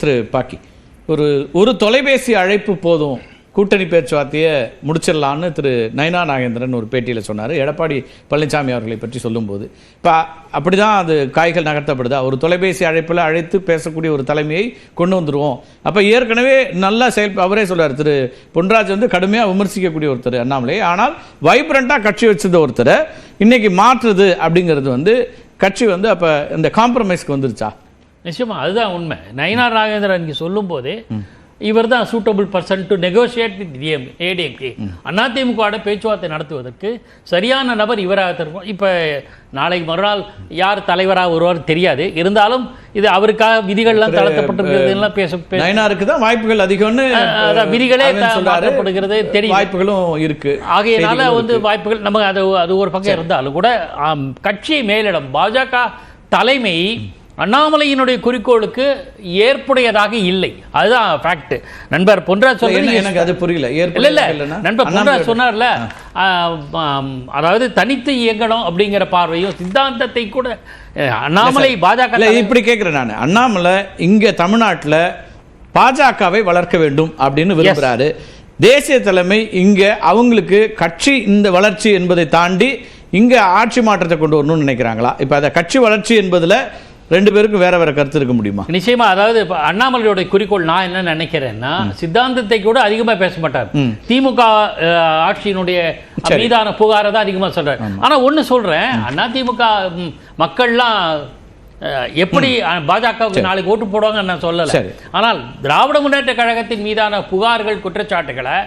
திரு பாக்கி. ஒரு ஒரு தொலைபேசி அழைப்பு போதும். கூட்டணி பேச்சுவார்த்தையை முடிச்சிடலான்னு திரு நயனா நாகேந்திரன் ஒரு பேட்டியில் சொன்னார். எடப்பாடி பழனிசாமி அவர்களை பற்றி சொல்லும்போது. இப்போ அப்படி தான் அது காய்கள் நகர்த்தப்படுதா? ஒரு தொலைபேசி அழைப்பில் அழைத்து பேசக்கூடிய ஒரு தலைமையை கொண்டு வந்துடுவோம் அப்போ ஏற்கனவே நல்லா செயல் அவரே சொல்கிறார் திரு பொன்ராஜ் வந்து கடுமையாக விமர்சிக்கக்கூடிய ஒருத்தர் அண்ணாமலை. ஆனால் வைப்ரண்ட்டாக கட்சி வச்சிருந்த ஒருத்தரை இன்றைக்கி மாற்றுது அப்படிங்கிறது வந்து கட்சி வந்து அப்போ இந்த காம்ப்ரமைஸ்க்கு வந்துருச்சா? நிச்சயமா அதுதான் உண்மை. நயினார் நாகேந்திரன் இங்கே சொல்லும் போதே இவர் தான் suitable person to negotiate with DM ADMK அதிமுகவோட பேச்சுவார்த்தை நடத்துவதற்கு சரியான நபர் இவராக இருக்கும் இப்போ நாளைக்கு மறுநாள் யார் தலைவராக வருவார் தெரியாது. இருந்தாலும் இது அவருக்காக விதிகள்லாம் தளர்த்தப்பட்டிருக்கிறதுலாம் பேச நயனாருக்கு தான் வாய்ப்புகள் அதிகம்னு விதிகளே அரவிந்த் த- சொல்றாரு. மாற்றப்படுகிறது தெரியும் வாய்ப்புகளும் இருக்கு ஆகையினால வந்து வாய்ப்புகள் நமக்கு அது அது ஒரு பக்கம் இருந்தாலும் கூட கட்சி மேலிடம் பாஜக தலைமை அண்ணாமலையினுடைய குறிக்கோளுக்கு ஏற்புடையதாக இல்லை. அதுதான் ஃபேக்ட் நண்பர் பொன்ராஜ் சொல்றது எனக்கு அது புரியல. இல்ல இல்ல? நண்பர் பொன்ராஜ் சொன்னார்ல அதாவது தனித்து இயங்கணும் அப்படிங்கிற பார்வையும் சித்தாந்தத்தை கூட அண்ணாமலை பாஜக இப்படி கேட்கிறேன் நான். அண்ணாமலை இங்க தமிழ்நாட்டுல பாஜகவை வளர்க்க வேண்டும் அப்படின்னு விரும்புறாரு. தேசிய தலைமை இங்க அவங்களுக்கு கட்சி இந்த வளர்ச்சி என்பதை தாண்டி இங்க ஆட்சி மாற்றத்தை கொண்டு வரணும்னு நினைக்கிறாங்களா? இப்ப அந்த கட்சி வளர்ச்சி என்பதுல ரெண்டு பேருக்கும் வேற வேற கருத்து இருக்க முடியுமா? நிச்சயமா அதாவது அண்ணாமலையோட குறிக்கோள் நான் என்ன நினைக்கிறேன்னா சித்தாந்தத்தை கூட அதிகமா பேச மாட்டார். திமுக ஆட்சியினுடைய. மீதான புகாரை தான் அதிகமா சொல்றாரு. ஆனா ஒண்ணு சொல்றேன் அண்ணா திமுக மக்கள்லாம் எப்படி பாஜகவுக்கு நாளைக்கு ஓட்டு போடுவாங்கன்னு நான் சொல்லல. ஆனால் திராவிட முன்னேற்ற கழகத்தின் மீதான புகார்கள் குற்றச்சாட்டுகளை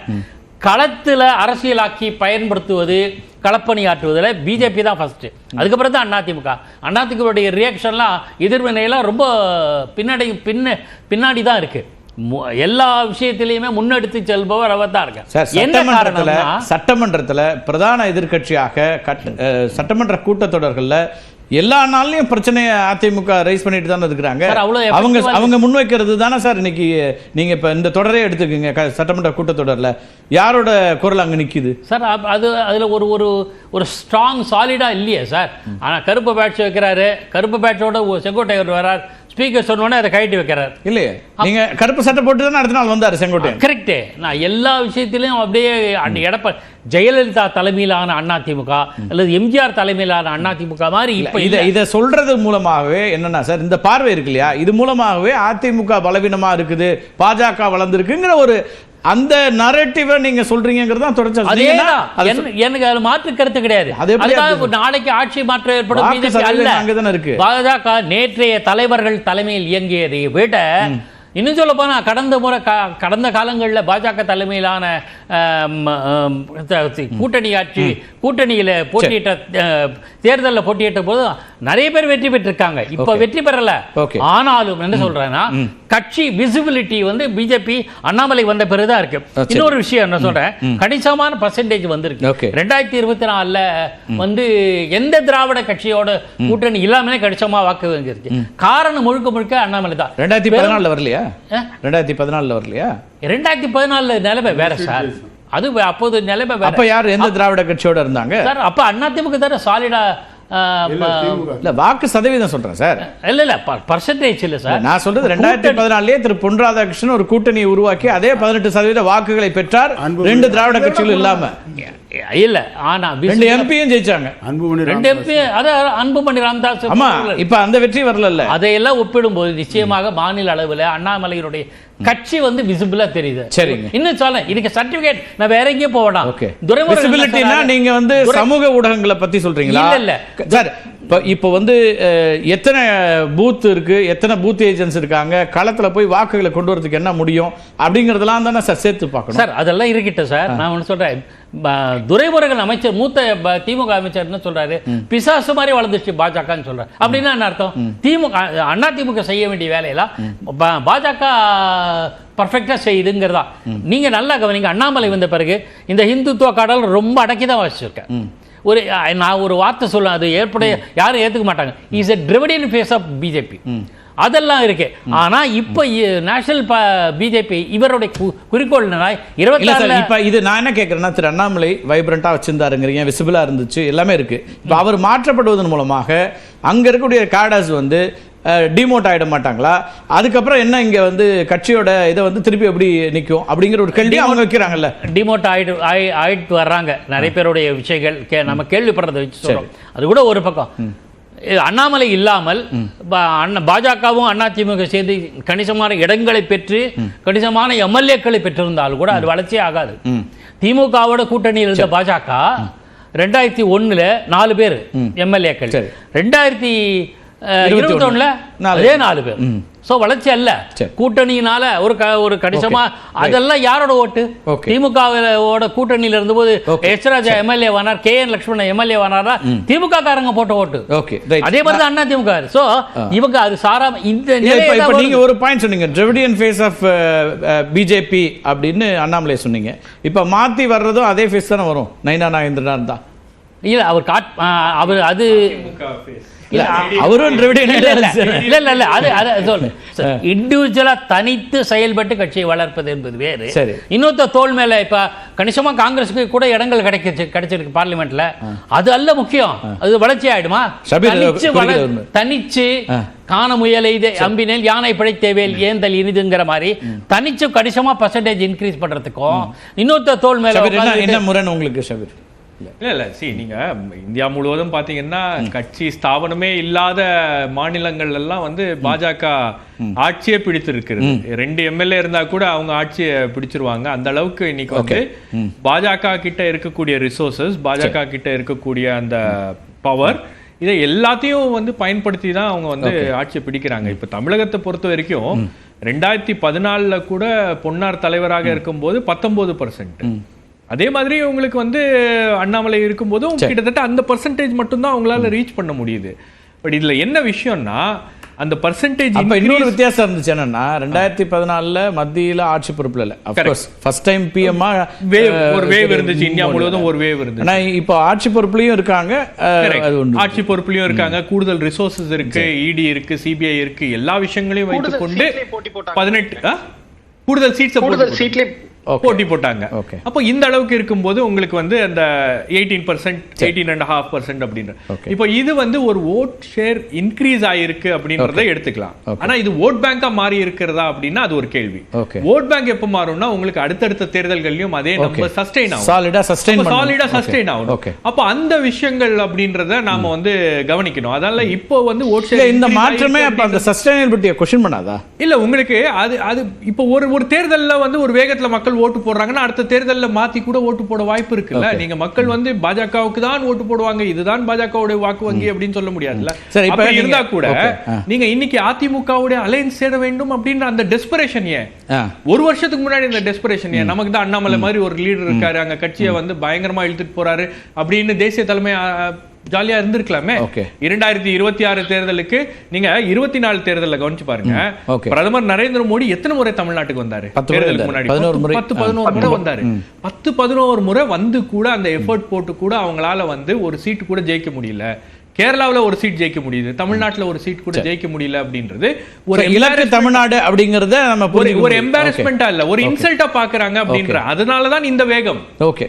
களத்தில் அரசியலாக்கி பயன்படுத்துவது களப்பணியாற்றுவதில் பிஜேபி தான் ஃபஸ்ட்டு அதுக்கப்புறம் தான் அதிமுக அதிமுகவுடைய ரியாக்ஷன்லாம் எதிர்வினையெல்லாம் ரொம்ப பின்னாடி பின்ன பின்னாடி தான் இருக்குது எல்லா விஷயத்திலையுமே முன்னெடுத்து செல்பவர் அவர் தான் இருக்கு சார் என்ன சட்டமன்றத்துல சட்டமன்றத்துல பிரதான எதிர்க்கட்சியாக கட் சட்டமன்ற கூட்டத்தொடர்கள்ல எல்லா நாள்லயும் பிரச்சனையை அதிமுக ரைஸ் பண்ணிட்டு தானே இருக்கிறாங்க. அவங்க அவங்க முன்வைக்கிறது தானே சார் இன்னைக்கு நீங்க இப்ப இந்த தொடரே எடுத்துக்கோங்க சட்டமன்ற கூட்டத்தொடர்ல. யாரோட குரல் அங்க நிக்குது? சார் அது அதுல ஒரு ஒரு ஒரு ஸ்ட்ராங் சாலிடா இல்லையே சார். ஆனா கருப்பு பேட்ச் வைக்கிறாரு. கருப்பு பேட்சோட செங்கோட்டையர் வரார். ஸ்பீக்கர் சொன்னோடனே அதை கழட்டி வைக்கிறார். இல்லையே? நீங்க கருப்பு சட்டை போட்டு தானே அடுத்த நாள் வந்தாரு செங்கோட்டையன்? கரெக்டு நான் எல்லா விஷயத்திலையும் அப்படியே அந்த எடப்ப ஜெயலலிதா தலைமையிலான அதிமுக அல்லது எம்ஜிஆர் தலைமையிலான அதிமுக மாதிரி இல்ல, இப்ப இத இத சொல்றது மூலமாகவே என்னன்னா சார் இந்த பார்வை இருக்கு இல்லையா? இது மூலமாகவே அதிமுக பலவீனமா இருக்குது பாஜக வளர்ந்துருக்குங்கிற ஒரு அந்த நரேட்டிவை நீங்க சொல்றீங்கிறது தான் தொடர்ச்சி. எனக்கு அதுல மாற்று கருத்து கிடையாது. அது அது? நாளைக்கு ஆட்சி மாற்றம் ஏற்படும் இருக்கு. பாஜக நேற்றைய தலைவர்கள் தலைமையில் இயங்கியதை விட இன்னும் சொல்ல போனா கடந்த முறை கடந்த காலங்களில் பாஜக தலைமையிலான கூட்டணி ஆட்சி கூட்டணியில போட்டியிட்ட தேர்தலில் போட்டியிட்ட போது நிறைய பேர் வெற்றி பெற்றிருக்காங்க. இப்ப. வெற்றி பெறல. ஆனாலும் என்ன சொல்றேன்னா கட்சி விசிபிலிட்டி வந்து பிஜேபி அண்ணாமலை வந்த பிறகுதான் இருக்கு. இன்னொரு விஷயம் என்ன சொல்றேன் கணிசமான பர்சன்டேஜ் வந்திருக்கு. ரெண்டாயிரத்தி இருபத்தி நாலுல வந்து எந்த திராவிட கட்சியோட கூட்டணி இல்லாமலே கணிசமா வாக்கு வாங்கியிருக்கு காரணம் முழுக்க முழுக்க அண்ணாமலை தான். ரெண்டாயிரத்தி பதினாலுல வரலையா? ரெண்டாயிரத்தி பதினாலுல வரலையா? ரெண்டாயிரத்தி பதினாலுல நிலைமை வேற சார். அது அப்போது நிலைமை வேற. அப்ப யார் எந்த திராவிட கட்சியோட இருந்தாங்க? சார் அப்ப அதிமுக தானே சாலிடா இல்ல வாக்கு சதவீதம் சொல்றேன் சார். இல்ல இல்ல பர்சன்டேஜ் இல்ல சார். நான் சொல்றது ரெண்டாயிரத்தி பதினாலுலயே திரு பொன் ராதாகிருஷ்ணன் ஒரு கூட்டணியை உருவாக்கி அதே பதினெட்டு சதவீத வாக்குகளை பெற்றார். ரெண்டு திராவிட கட்சிகளும் இல்லாம. இல்ல ஆனா ரெண்டு எம்பியும் ஜெயிச்சாங்க. அன்புமணி ரெண்டு எம்பி அதான் அன்புமணி ராமதாஸ் ஆமா இப்ப அந்த வெற்றி வரல அதையெல்லாம் ஒப்பிடும்போது நிச்சயமாக மாநில அளவுல அண்ணாமலையினுடைய கட்சி வந்து விசிபிளா தெரியுது. சரிங்க. இன்னும் சொல்ல இதுக்கு சர்டிபிகேட் நான் வேற எங்கேயும் வேண்டாம் ஓகே. சொன்னாரு? நீங்க வந்து சமூக ஊடகங்களை பத்தி சொல்றீங்களா? இல்ல, இல்ல. சார் இப்போ இப்போ வந்து எத்தனை பூத் இருக்கு எத்தனை பூத் ஏஜென்ட்ஸ் இருக்காங்க களத்துல போய் வாக்குகளை கொண்டு வரதுக்கு என்ன முடியும் அப்படிங்கறதெல்லாம் தானே சார் சேர்த்து பார்க்கணும். சார் அதெல்லாம் இருக்கட்டும் சார். நான் ஒன்று சொல்றேன். ப- துரைமுருகன் அமைச்சர் மூத்த திமுக அமைச்சர் என்ன சொல்றாரு? பிசாசு மாதிரி வளர்ந்துச்சு பாஜகன்னு சொல்றாரு. அப்படின்னா என்ன அர்த்தம்? திமுக அண்ணா திமுக செய்ய வேண்டிய வேலையெல்லாம் பாஜக பர்ஃபெக்டா செய்யுதுங்கிறதா. நீங்க நல்லா கவனிங்க. அண்ணாமலை வந்த பிறகு இந்த இந்துத்துவ கடல் ரொம்ப அடக்கி தான் வச்சிருக்கேன் ஒரு நான் ஒரு வார்த்தை சொல்லுவேன் அது ஏற்புடைய யாரும் ஏத்துக்க மாட்டாங்க. Is a Dravidian face of BJP அதெல்லாம் இருக்கு. ஆனா இப்ப நேஷனல் பிஜேபி இவருடைய குறிக்கோள் இருபத்தி இப்ப இது நான் என்ன கேட்கறேன்னா திரு அண்ணாமலை வைப்ரண்டா வச்சிருந்தாருங்கிறீங்க விசிபிளா இருந்துச்சு எல்லாமே இருக்கு. இப்ப அவர் மாற்றப்படுவதன் மூலமாக அங்க இருக்கக்கூடிய காடாஸ் வந்து டிமோட் ஆயிட மாட்டாங்களா? அதுக்கப்புறம் என்ன இங்க வந்து கட்சியோட இதை வந்து திருப்பி எப்படி நிக்கும் அப்படிங்கிற ஒரு கேள்வி அவங்க வைக்கிறாங்கல்ல. டிமோட் ஆயிட்டு ஆயி ஆயிட்டு வர்றாங்க. நிறைய பேருடைய விஷயங்கள் கே நம்ம கேள்விப்படுறதை வச்சு சொல்றோம். அது கூட ஒரு பக்கம். அண்ணாமலை இல்லாமல் அண்ணா பாஜகவும் அதிமுக சேர்ந்து கணிசமான இடங்களை பெற்று கணிசமான எம்எல்ஏக்களை பெற்றிருந்தாலும் கூட அது வளர்ச்சியே ஆகாது. திமுகவோட கூட்டணியில் இருந்த பாஜக ரெண்டாயிரத்தி ஒண்ணுல நாலு பேர் எம்எல்ஏக்கள். ரெண்டாயிரத்தி இருபத்தி ஒண்ணுல அதே நாலு பேர். சோ வளர்ச்சி அல்ல. கூட்டணியினால ஒரு க- ஒரு கணிசமா அதெல்லாம் யாரோட ஓட்டு. திமுகவோட கூட்டணியில இருந்தபோது Okay. எச் ராஜா எம்எல்ஏ வானார் கே என் லட்சுமணன் எம்எல்ஏ வானாரா திமுக காரங்க போட்ட ஓட்டு. ஓகே. அதே மாதிரி தான் அண்ணா திமுக. சோ இவங்க அது சாராம இந்த தான் நீங்க ஒரு பாயிண்ட் சொன்னீங்க. டிரெவிடியன் ஃபேஸ் ஆஃப் பிஜேபி அப்படின்னு அண்ணாமலை சொன்னீங்க. இப்ப மாத்தி வர்றதும் அதே ஃபேஸ் தானே வரும். நைனா நாகேந்திரனா இருந்தா இல்ல அவர் காட் அவர் அது இல்ல அவரும் இல்ல இல்ல இல்ல இல்ல இல்ல அது அது சொல்லு. இண்டிவிஜுவலா தனித்து செயல்பட்டு கட்சியை வளர்ப்பது என்பது வேறு. சரி. இன்னொருத்த தோல் மேல இப்ப கணிசமா காங்கிரஸுக்கு கூட இடங்கள் கிடைக்கிச்சு கிடைச்சிருக்கு பார்லிமெண்ட்ல. அது அல்ல முக்கியம். அது வளர்ச்சி ஆயிடுமா? தனிச்சு. தனிச்சு. காண முயலை இது அம்பினேல் யானை பிழைத்தேவேல் ஏந்தல் இனிதுங்கிற மாதிரி தனிச்சு கணிசமா பர்சன்டேஜ் இன்க்ரீஸ் பண்றதுக்கும் இன்னொருத்த தோல் மேல என்ன முரண் உங்களுக்கு ஷபீர் இல்ல. இல்ல சி நீங்க இந்தியா முழுவதும் பாத்தீங்கன்னா கட்சி ஸ்தாபனமே இல்லாத மாநிலங்கள் எல்லாம் வந்து பாஜக ஆட்சியே பிடித்திருக்கிறது. ரெண்டு எம்எல்ஏ இருந்தா கூட அவங்க ஆட்சியை பிடிச்சிருவாங்க. அந்த அளவுக்கு இன்னைக்கு வந்து பாஜக கிட்ட இருக்கக்கூடிய ரிசோர்சஸ் பாஜக கிட்ட இருக்கக்கூடிய அந்த பவர் இதை எல்லாத்தையும் வந்து பயன்படுத்தி தான் அவங்க வந்து ஆட்சியை பிடிக்கிறாங்க. இப்ப தமிழகத்தை பொறுத்த வரைக்கும் ரெண்டாயிரத்தி பதினாலுல கூட பொன்னார் தலைவராக இருக்கும்போது பத்தொன்பது பர்சன்ட் அதே மாதிரி உங்களுக்கு வந்து அண்ணாமலை இருக்கும்போதும் கிட்டத்தட்ட அந்த பர்சன்டேஜ் மட்டும்தான் அவங்களால ரீச் பண்ண முடியுது. பட் இதுல என்ன விஷயம்னா அந்த பர்சன்டேஜ் அப்ப இன்னொரு வித்தியாசம் இருந்துச்சு என்னன்னா ரெண்டாயிரத்தி பதினாலுல மத்தியில ஆட்சி பொறுப்புல இல்ல. Of course first time PM wave ஒரு வேவ் இருந்துச்சு இந்தியா முழுவதும் ஒரு வேவ் இருந்துச்சு. ஆனா இப்போ ஆட்சி பொறுப்புலயும் இருக்காங்க ஆட்சி பொறுப்புலயும் இருக்காங்க கூடுதல் ரிசோர்சஸ் இருக்கு இடி இருக்கு சிபிஐ இருக்கு எல்லா விஷயங்களையும் வைத்துக் கொண்டு சீட்லயும் போட்டி போட்டாங்க. பதினெட்டு? கூடுதல் சீட்ஸ் கூடுதல் சீட்லயே. போட்டி போட்டாங்க. அப்போ இந்த அளவுக்கு இருக்கும்போது உங்களுக்கு வந்து அந்த eighteen percent eighteen and half percent அப்படின்ற. இப்போ இது வந்து ஒரு ஓட் ஷேர் இன்க்ரீஸ் ஆயிருக்கு அப்படின்றத எடுத்துக்கலாம். ஆனா இது ஓட் பேங்கா மாறி இருக்கிறதா அப்படின்னா அது ஒரு கேள்வி. ஓட் பேங்க் எப்ப மாறும்னா உங்களுக்கு அடுத்தடுத்த தேர்தல்கள்லயும் அதே நம்பர் சஸ்டெயின் ஆகும். சாலிடா சஸ்டெயின் சாலிடா சஸ்டெயின் ஆகும் அப்போ அந்த விஷயங்கள் அப்படின்றத நாம வந்து கவனிக்கணும். அதனால இப்போ வந்து ஓட் ஷேர் இந்த மாற்றமே அப்ப அந்த சஸ்டைனபிலிட்டியை கொஸ்டின் பண்ணாதா? இல்ல உங்களுக்கு அது அது இப்போ ஒரு ஒரு தேர்தல்ல வந்து ஒரு வேகத்துல மக்கள் ஓட்டு போடுறாங்கன்னா அடுத்த தேர்தல்ல மாத்தி கூட ஓட்டு போட வாய்ப்பு இருக்குல்ல. நீங்க மக்கள் வந்து பாஜகவுக்கு தான் ஓட்டு போடுவாங்க. இதுதான் பாஜகவுடைய வாக்கு வங்கி அப்படின்னு சொல்ல முடியாதுல்ல. சரி, இப்ப இருந்தா கூட. நீங்க இன்னைக்கு அதிமுகவுடைய அலையன்ஸ் சேர வேண்டும் அப்படின்ற அந்த டெஸ்பரேஷன் ஏன். ஒரு வருஷத்துக்கு முன்னாடி இந்த டெஸ்பரேஷன் ஏன்? நமக்கு தான் அண்ணாமலை மாதிரி ஒரு லீடர் இருக்காரு. அங்க கட்சியை வந்து பயங்கரமா இழுத்துட்டு போறாரு. அப்படின்னு தேசிய தலைமை ஜாலியா இருந்திருக்கலாமே. இரண்டாயிரத்தி இருபத்தி ஆறு தேர்தலுக்கு நீங்க இருபத்தி நாலு தேர்தல்ல கவனிச்சு பாருங்க. பிரதமர் நரேந்திர மோடி எத்தனை முறை தமிழ்நாட்டுக்கு வந்தாரு? தேர்தலுக்கு. முன்னாடி. பத்து- பதினோரு முறை வந்தாரு. பத்து பதினோரு முறை வந்து கூட அந்த எஃபர்ட் போட்டு கூட அவங்களால வந்து ஒரு சீட்டு கூட ஜெயிக்க முடியல. கேரளாவுல ஒரு சீட் ஜெயிக்க முடியுது. தமிழ்நாட்டுல ஒரு சீட் கூட ஜெயிக்க முடியல அப்படின்றது ஒரு இலக்கு தமிழ்நாடு அப்படிங்கறத நம்ம ஒரு. எம்பாரஸ்மெண்டா இல்ல. ஒரு இன்சல்ட்டா பாக்குறாங்க அப்படின்ற அதனாலதான் இந்த வேகம். ஓகே